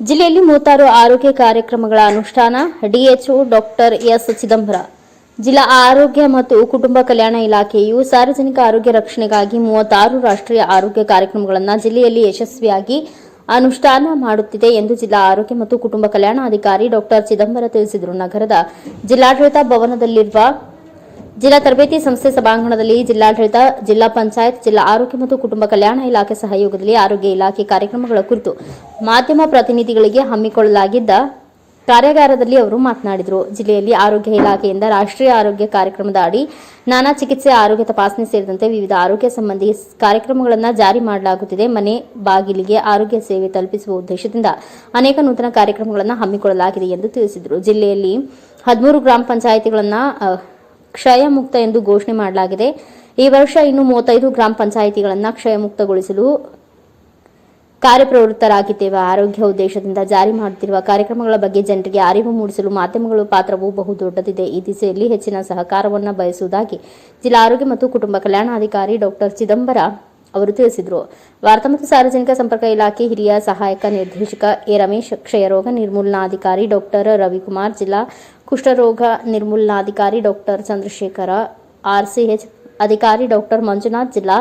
ಜಿಲ್ಲೆಯಲ್ಲಿ ಮೂವತ್ತಾರು ಆರೋಗ್ಯ ಕಾರ್ಯಕ್ರಮಗಳ ಅನುಷ್ಠಾನ, ಡಿಎಚ್ಒ ಡಾಕ್ಟರ್ ಎಸ್ ಚಿದಂಬರ. ಜಿಲ್ಲಾ ಆರೋಗ್ಯ ಮತ್ತು ಕುಟುಂಬ ಕಲ್ಯಾಣ ಇಲಾಖೆಯು ಸಾರ್ವಜನಿಕ ಆರೋಗ್ಯ ರಕ್ಷಣೆಗಾಗಿ ಮೂವತ್ತಾರು ರಾಷ್ಟ್ರೀಯ ಆರೋಗ್ಯ ಕಾರ್ಯಕ್ರಮಗಳನ್ನು ಜಿಲ್ಲೆಯಲ್ಲಿ ಯಶಸ್ವಿಯಾಗಿ ಅನುಷ್ಠಾನ ಮಾಡುತ್ತಿದೆ ಎಂದು ಜಿಲ್ಲಾ ಆರೋಗ್ಯ ಮತ್ತು ಕುಟುಂಬ ಕಲ್ಯಾಣ ಅಧಿಕಾರಿ ಡಾಕ್ಟರ್ ಚಿದಂಬರ ತಿಳಿಸಿದರು. ನಗರದ ಜಿಲ್ಲಾಡಳಿತ ಭವನದಲ್ಲಿರುವ ಜಿಲ್ಲಾ ತರಬೇತಿ ಸಂಸ್ಥೆ ಸಭಾಂಗಣದಲ್ಲಿ ಜಿಲ್ಲಾಡಳಿತ, ಜಿಲ್ಲಾ ಪಂಚಾಯತ್, ಜಿಲ್ಲಾ ಆರೋಗ್ಯ ಮತ್ತು ಕುಟುಂಬ ಕಲ್ಯಾಣ ಇಲಾಖೆ ಸಹಯೋಗದಲ್ಲಿ ಆರೋಗ್ಯ ಇಲಾಖೆ ಕಾರ್ಯಕ್ರಮಗಳ ಕುರಿತು ಮಾಧ್ಯಮ ಪ್ರತಿನಿಧಿಗಳಿಗೆ ಹಮ್ಮಿಕೊಳ್ಳಲಾಗಿದ್ದ ಕಾರ್ಯಾಗಾರದಲ್ಲಿ ಅವರು ಮಾತನಾಡಿದರು. ಜಿಲ್ಲೆಯಲ್ಲಿ ಆರೋಗ್ಯ ಇಲಾಖೆಯಿಂದ ರಾಷ್ಟ್ರೀಯ ಆರೋಗ್ಯ ಕಾರ್ಯಕ್ರಮದ ಅಡಿ ನಾನಾ ಚಿಕಿತ್ಸೆ, ಆರೋಗ್ಯ ತಪಾಸಣೆ ಸೇರಿದಂತೆ ವಿವಿಧ ಆರೋಗ್ಯ ಸಂಬಂಧಿ ಕಾರ್ಯಕ್ರಮಗಳನ್ನು ಜಾರಿ ಮಾಡಲಾಗುತ್ತಿದೆ. ಮನೆ ಬಾಗಿಲಿಗೆ ಆರೋಗ್ಯ ಸೇವೆ ತಲುಪಿಸುವ ಉದ್ದೇಶದಿಂದ ಅನೇಕ ನೂತನ ಕಾರ್ಯಕ್ರಮಗಳನ್ನು ಹಮ್ಮಿಕೊಳ್ಳಲಾಗಿದೆ ಎಂದು ತಿಳಿಸಿದರು. ಜಿಲ್ಲೆಯಲ್ಲಿ ಹದಿಮೂರು ಗ್ರಾಮ ಪಂಚಾಯಿತಿಗಳನ್ನು ಕ್ಷಯ ಮುಕ್ತ ಎಂದು ಘೋಷಣೆ ಮಾಡಲಾಗಿದೆ. ಈ ವರ್ಷ ಇನ್ನು ಮೂವತ್ತೈದು ಗ್ರಾಮ ಪಂಚಾಯಿತಿಗಳನ್ನು ಕ್ಷಯಮುಕ್ತಗೊಳಿಸಲು ಕಾರ್ಯಪ್ರವೃತ್ತರಾಗಿದ್ದೇವೆ. ಆರೋಗ್ಯ ಉದ್ದೇಶದಿಂದ ಜಾರಿ ಮಾಡುತ್ತಿರುವ ಕಾರ್ಯಕ್ರಮಗಳ ಬಗ್ಗೆ ಜನರಿಗೆ ಅರಿವು ಮೂಡಿಸಲು ಮಾಧ್ಯಮಗಳ ಪಾತ್ರವು ಬಹುದೊಡ್ಡದಿದೆ ಈ ದಿಸೆಯಲ್ಲಿ ಹೆಚ್ಚಿನ ಸಹಕಾರವನ್ನು ಬಯಸುವುದಾಗಿ ಜಿಲ್ಲಾ ಆರೋಗ್ಯ ಮತ್ತು ಕುಟುಂಬ ಕಲ್ಯಾಣಾಧಿಕಾರಿ ಡಾಕ್ಟರ್ ಚಿದಂಬರ ಅವರು ತಿಳಿಸಿದರು. ವಾರ್ತಾ ಮತ್ತು ಸಾರ್ವಜನಿಕ ಸಂಪರ್ಕ ಇಲಾಖೆ ಹಿರಿಯ ಸಹಾಯಕ ನಿರ್ದೇಶಕ ಎ. ರಮೇಶ್ ಕ್ಷಯರೋಗ ನಿರ್ಮೂಲನಾಧಿಕಾರಿ ಡಾಕ್ಟರ್ ರವಿಕುಮಾರ್ ಜಿಲ್ಲಾ ಕುಷ್ಠರೋಗ ನಿರ್ಮೂಲನಾಧಿಕಾರಿ ಡಾಕ್ಟರ್ ಚಂದ್ರಶೇಖರ, ಆರ್ಸಿಎಚ್ ಅಧಿಕಾರಿ ಡಾಕ್ಟರ್ ಮಂಜುನಾಥ್, ಜಿಲ್ಲಾ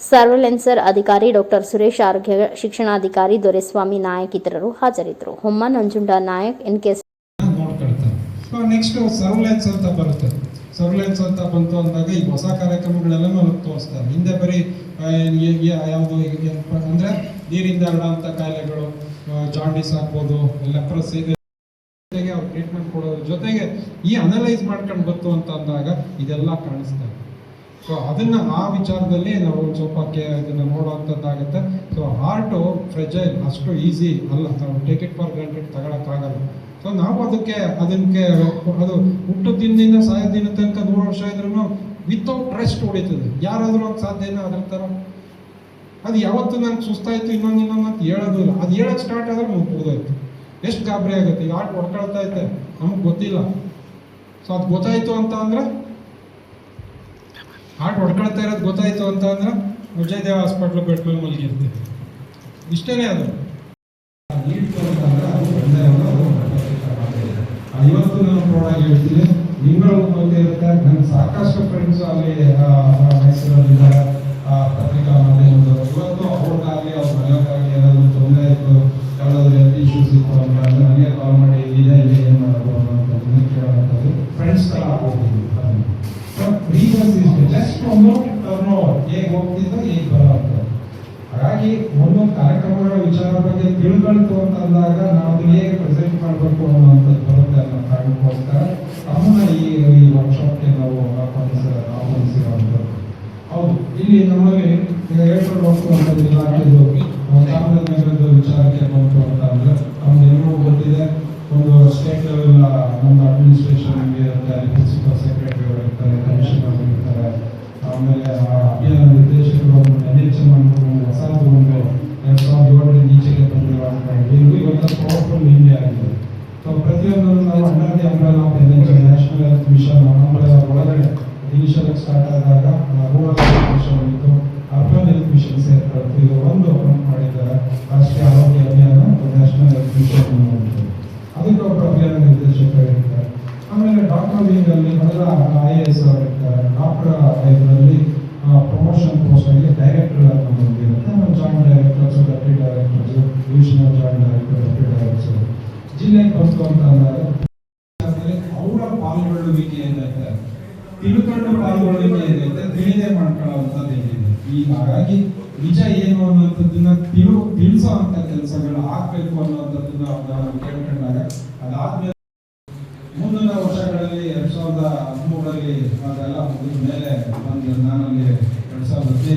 ಸರ್ವೆಲೆನ್ಸರ್ ಅಧಿಕಾರಿ ಡಾಕ್ಟರ್ ಸುರೇಶ್, ಆರೋಗ್ಯ ಶಿಕ್ಷಣಾಧಿಕಾರಿ ದೊರೆಸ್ವಾಮಿ ನಾಯಕ್ ಇತರರು ಹಾಜರಿದ್ದರು. Homma Nanjunda Nayak N K next surveillance ಅಂತ ಬರುತ್ತೆ. ಸರ್ವೆಲೆನ್ಸ್ ಅಂತ ಬಂತು ಅಂದಾಗ ಈ ಹೊಸ ಕಾರ್ಯಕ್ರಮಗಳೆಲ್ಲ ತೋರಿಸ್ತಾರೆ. ಹಿಂದೆ ಬರೀ ಯಾವುದು ಅಂದ್ರೆ ನೀರಿಂದ ಹರಡುವಂಥ ಕಾಯಿಲೆಗಳು ಜಾಂಡಿಸ್ ಆಗ್ಬೋದು ಲೆಪ್ರಸಿ ಟ್ರೀಟ್ಮೆಂಟ್ ಕೊಡೋದ್ರ ಜೊತೆಗೆ ಈ ಅನಲೈಸ್ ಮಾಡ್ಕೊಂಡು ಬಂತು ಅಂತ ಅಂದಾಗ ಇದೆಲ್ಲ ಕಾಣಿಸ್ತದೆ ಸೊ ಅದನ್ನ ಆ ವಿಚಾರದಲ್ಲಿ ನಾವು ಒಂದು ಸ್ವಲ್ಪ ಕೆ- ಇದನ್ನ ನೋಡುವಂಥದ್ದಾಗುತ್ತೆ ಸೊ ಹಾರ್ಟು ಫ್ರೆಜೈಲ್ ಅಷ್ಟು ಈಸಿ ಅಲ್ಲ. ನಾವು ಇಟ್ ಫಾರ್ ಗ್ರಾಂಟೆಡ್ ತಗೊಳಕ್ಕಾಗಲ್ಲ. ಸೊ ನಾವು ಅದಕ್ಕೆ ಅದಕ್ಕೆ ಅದು ಹುಟ್ಟು ದಿನದಿಂದ ಸಾಯೋ ದಿನ ತನಕ ನೂರು ವರ್ಷ ಇದ್ರೂ ವಿತೌಟ್ ರೆಸ್ಟ್ ಹೊಡಿತದೆ. ಯಾರಾದರೂ ಒಂದು ಸಾಧ್ಯನ ಅದ್ರ ಥರ ಅದು ಯಾವತ್ತು ನಂಗೆ ಸುಸ್ತಾಯಿತು, ಇನ್ನೊಂದು ಇನ್ನೊಂದು ಅಂತ ಹೇಳೋದಿಲ್ಲ. ಅದು ಹೇಳಕ್ ಸ್ಟಾರ್ಟ್ ಆದ್ರೆ ಮುಗ್ದೋಯ್ತು ಎಷ್ಟು ಗಾಬರಿ ಆಗುತ್ತೆ? ಈಗ ಆಟ ಹೊಡ್ಕೊಳ್ತಾ ಐತೆ ನಮಗೆ ಗೊತ್ತಿಲ್ಲ. ಸೊ ಅದು ಗೊತ್ತಾಯ್ತು ಅಂತ ಅಂದ್ರೆ? ಹಾರ್ಟ್ ಹೊಡ್ಕೊಳ್ತಾ ಇರೋದು ಗೊತ್ತಾಯ್ತು ಅಂತ ಅಂದ್ರೆ ವಿಜಯದೇವ ಹಾಸ್ಪಿಟ್ಲ್ ಬೆಡ್ ಮೇಲೆ ಮಲಗಿರ್ತೀವಿ ಇಷ್ಟೇನೆ ಅದು. ಇವತ್ತು ನಾನು ಪ್ರೌಢಾಗಿ ಹೇಳ್ತೀನಿ. ನಿಮ್ಮ ಗೊತ್ತೇ ಇರುತ್ತೆ ನನ್ನ ಸಾಕಷ್ಟು ನನಗೆ ಕಾಲ್ ಮಾಡಿ ಇದೆ ಇದೆ ಏನು ಮಾಡಬಹುದು ಅನ್ನೋಂಥದ್ದನ್ನ ಕೇಳುವಂಥದ್ದು ಫ್ರೆಂಡ್ಸ್ ಥರ ಹೋಗ್ತಿದ್ವಿ ರೀಸನ್ಸ್ ಇಸ್ ಜಸ್ಟ್ ಒಂದು ಟರ್ನ್ ಓವರ್ ಹೇಗೆ ಹಾಗಾಗಿ ಒಂದೊಂದು ಕಾರ್ಯಕ್ರಮಗಳ ವಿಚಾರ ಬಗ್ಗೆ ತಿಳ್ಕೊಳ್ತು ಅಂತ ಅಂದಾಗ ನಾವು ಅದನ್ನ ಹೇಗೆ ಪ್ರೆಸೆಂಟ್ ಮಾಡಬೇಕು ಅಂತ ಬರುತ್ತೆ ಅನ್ನೋ ಕಾರಣಕ್ಕೋಸ್ಕರ ತಮ್ಮನ್ನ ಈ ಈ ವರ್ಕ್ಶಾಪ್ಗೆ ನಾವು ಆಹ್ವಾನಿಸ, ಆಹ್ವಾನಿಸಿರುವಂಥದ್ದು. ಹೌದು, ಇಲ್ಲಿ ನಮ್ಮಲ್ಲಿ ಹೇಳ್ಕೊಂಡು ಹೋಗ್ತುವಂಥದ್ದು ಚಾಮರಾಜನಗರದ ವಿಚಾರಕ್ಕೆ ಬಂತು ಅಂತ ಅಂದರೆ ಗೊತ್ತಿದೆ ಒಂದು ಸ್ಟೇಟ್ ಲೆವೆಲ್ ನಮ್ಮ ಅಡ್ಮಿನಿಸ್ಟ್ರೇಷನ್ ಇರುತ್ತೆ ಅಲ್ಲಿ ಪ್ರಿನ್ಸಿಪಲ್ ಸೆಕ್ರೆಟರಿ ಅವರು ಇರ್ತಾರೆ ಕಮಿಷನರ್ ಇರ್ತಾರೆ ಆಮೇಲೆ ಅಭಿಯಾನ ನಿರ್ದೇಶಕರು ಹೊಸದು ಮಾಡ್ಕೊಳ್ಳೋವಂಥದ್ದು ಏನಿದೆ? ಈ ಹಾಗಾಗಿ ನಿಜ ಏನು ಅನ್ನೋಂಥದ್ದನ್ನ ತಿಳು, ತಿಳಿಸೋ ಅಂತ ಕೆಲಸಗಳು ಆಗ್ಬೇಕು ಅನ್ನೋಂಥದ್ದನ್ನ ನಾವು ಕೇಳ್ಕೊಂಡಾಗ ಅದಾದ್ಮೇಲೆ ಮುಂದಿನ ವರ್ಷಗಳಲ್ಲಿ ಎರಡ್ ಸಾವಿರದ ಹದಿಮೂರರಲ್ಲಿ ಅದೆಲ್ಲ ಮುಗಿದ ಮೇಲೆ ಒಂದು ನಾನಲ್ಲಿ ಎರಡ್ ಸಾವಿರದ ಹದಿನೈದು